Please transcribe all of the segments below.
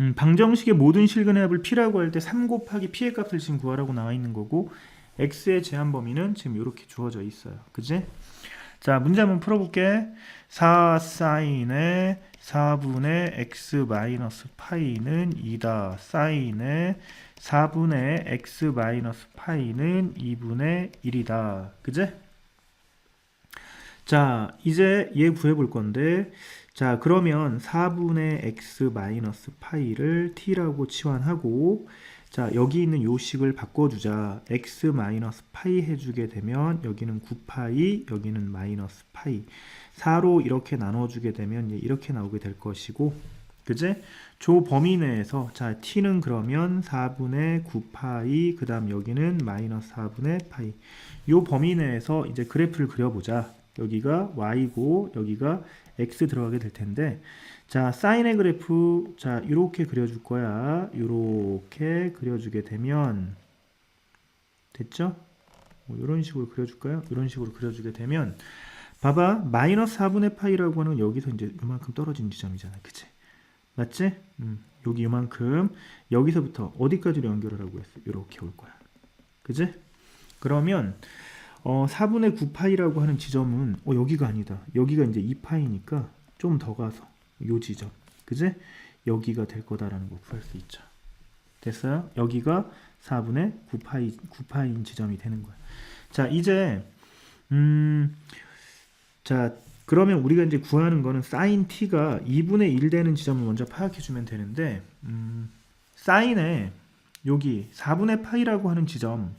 음, 방정식의 모든 실근의 합을 p라고 할 때 3 곱하기 p의 값을 지금 구하라고 나와 있는 거고 x의 제한 범위는 지금 이렇게 주어져 있어요. 그지? 자, 문제 한번 풀어볼게. 4 사인의 4분의 x 마이너스 파이는 2다. 사인의 4분의 x 마이너스 파이는 2분의 1이다. 그제? 자, 이제 얘 구해 볼 건데, 자, 그러면 4분의 x 마이너스 파이를 t라고 치환하고, 자, 여기 있는 요 식을 바꿔주자. x 마이너스 파이 해주게 되면, 여기는 9파이, 여기는 마이너스 파이. 4로 이렇게 나눠주게 되면, 얘 이렇게 나오게 될 것이고, 그제? 조 범위 내에서, 자, t는 그러면 4분의 9파이, 그 다음 여기는 마이너스 4분의 파이. 요 범위 내에서 이제 그래프를 그려보자. 여기가 y고 여기가 x 들어가게 될 텐데 자 사인의 그래프 자 이렇게 그려줄 거야 이렇게 그려주게 되면 됐죠? 뭐 이런 식으로 그려줄까요? 이런 식으로 그려주게 되면 봐봐 마이너스 4분의 파이라고 하는 건 여기서 이제 이만큼 떨어진 지점이잖아 그치? 맞지? 음, 여기 이만큼 여기서부터 어디까지로 연결을 하고 했어? 이렇게 올 거야 그치? 그러면 어, 4분의 9파이라고 하는 지점은 어, 여기가 아니다. 여기가 이제 2파이니까 좀 더 가서 요 지점. 그제? 여기가 될 거다라는 걸 구할 수 있죠. 됐어요? 여기가 4분의 9파이 9파이인 지점이 되는 거야. 자, 이제 음 자, 그러면 우리가 이제 구하는 거는 사인 t가 2분의 1 되는 지점을 먼저 파악해 주면 되는데 음 사인에 여기 4분의 파이라고 하는 지점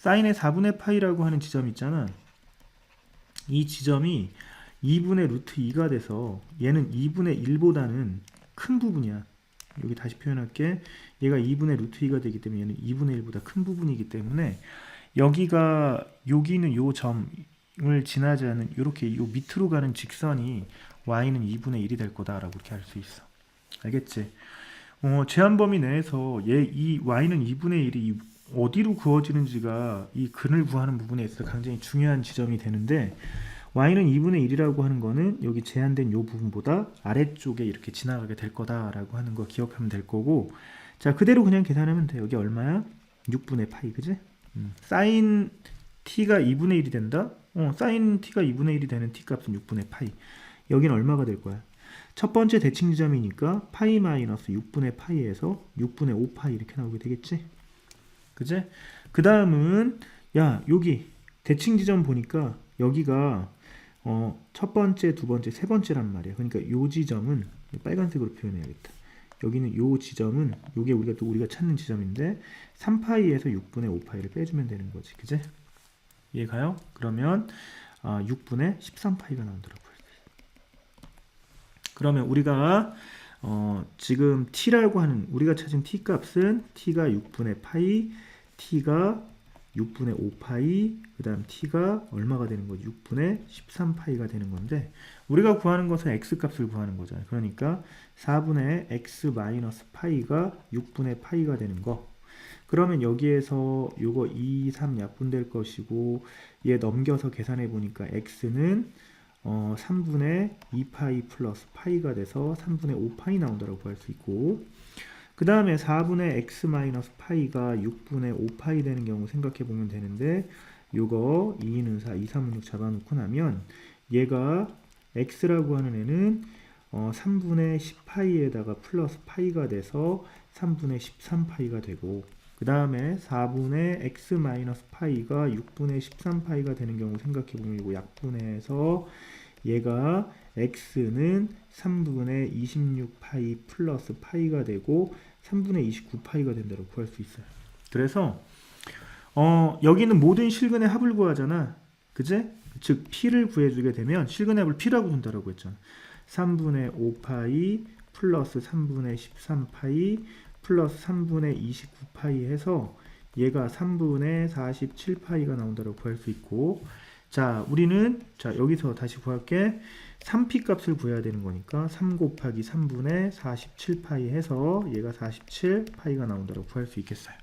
사인의 4분의 파이라고 하는 지점 있잖아. 이 지점이 2분의 루트 2가 돼서 얘는 2분의 1보다는 큰 부분이야. 여기 다시 표현할게. 얘가 2분의 루트 2가 되기 때문에 얘는 2분의 1보다 큰 부분이기 때문에 여기가 여기 있는 요 점을 지나지 않은 이렇게 요 밑으로 가는 직선이 y는 2분의 1이 될 거다라고 이렇게 할 수 있어. 알겠지? 어, 제한 범위 내에서 얘 이 y는 2분의 1이 어디로 그어지는지가 이 근을 구하는 부분에 있어서 굉장히 중요한 지점이 되는데 y는 2분의 1이라고 하는 거는 여기 제한된 요 부분보다 아래쪽에 이렇게 지나가게 될 거다라고 하는 거 기억하면 될 거고 자 그대로 그냥 계산하면 돼 여기 얼마야? 6분의 파이 그지? 음, 사인 t가 2분의 1이 된다? 어, 사인 t가 2분의 1이 되는 t 값은 6분의 파이 여기는 얼마가 될 거야? 첫 번째 대칭 지점이니까 파이 마이너스 6분의 파이에서 6분의 5 파이 이렇게 나오게 되겠지? 그제? 그 다음은 야 여기 대칭 지점 보니까 여기가 어, 첫 번째, 두 번째, 세 번째란 말이야. 그러니까 요 지점은 빨간색으로 표현해야겠다. 여기는 요 지점은 요게 우리가 또 우리가 찾는 지점인데 3파이에서 6분의 5파이를 빼주면 되는 거지. 그제? 이해가요? 그러면 아, 6분의 13파이가 나오더라고요. 그러면 우리가 어, 지금 t라고 하는 우리가 찾은 t 값은 t가 6분의 파이, t가 6분의 5파이, 그 다음 t가 얼마가 되는 거지? 6분의 13파이가 되는 건데 우리가 구하는 것은 x 값을 구하는 거잖아요. 그러니까 4분의 x 마이너스 파이가 6분의 파이가 되는 거. 그러면 여기에서 요거 2, 3 약분될 것이고 얘 넘겨서 계산해 보니까 x는 어, 3분의 2파이 플러스 파이가 돼서 3분의 5파이 나온다고 할 수 있고 그 다음에 4분의 x 마이너스 파이가 6분의 5파이 되는 경우 생각해 보면 되는데 요거 2는 4, 2, 3은 6 잡아놓고 나면 얘가 x라고 하는 애는 어, 3분의 10파이에다가 플러스 파이가 돼서 3분의 13파이가 되고 그 다음에 4분의 x 마이너스 파이가 6분의 13파이가 되는 경우 생각해 보면 이거 약분해서 얘가 x는 3분의 26파이 플러스 파이가 되고 3분의 29파이가 된다고 구할 수 있어요. 그래서 어, 여기는 모든 실근의 합을 구하잖아. 그제? 즉 p를 구해주게 되면 실근의 합을 p라고 본다라고 했잖아. 3분의 5파이 플러스 3분의 13파이 플러스 3분의 29파이 해서 얘가 3분의 47파이가 나온다고 구할 수 있고 자 우리는 자 여기서 다시 구할게. 3p 값을 구해야 되는 거니까 3 곱하기 3분의 47파이 해서 얘가 47파이가 나온다고 구할 수 있겠어요